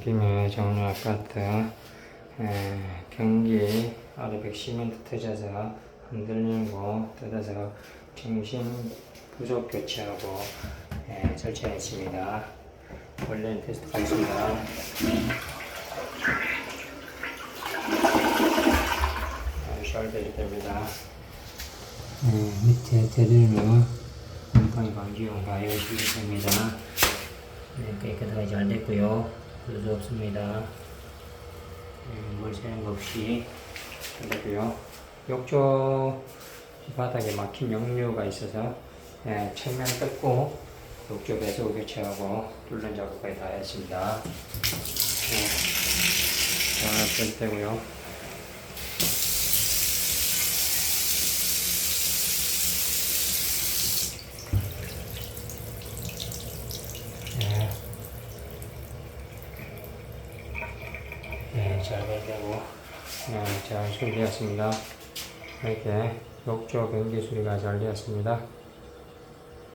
느낌의 정류 아파트 에, 경기 아르백 시멘트 터져서 흔들리고 뜯어서 중심 부속 교체하고 에, 설치했습니다. 원래는 테스트 가겠습니다. 아주 잘 되겠답니다. 네, 밑에 테들은 곰팡이 방지용 바이오 시스템입니다. 네, 깨끗하게 잘 됐고요. 그래도 없습니다. 음, 물 새는 거 없이 잘 됐고요. 욕조 바닥에 막힌 역류가 있어서 네, 측면 뜯고 욕조 배수 교체하고 뚫는 작업까지 다 했습니다. 네, 잘 되고요. 네, 잘 되고, 네, 잘 수리되었습니다. 이렇게 욕조 변기 수리가 잘 되었습니다.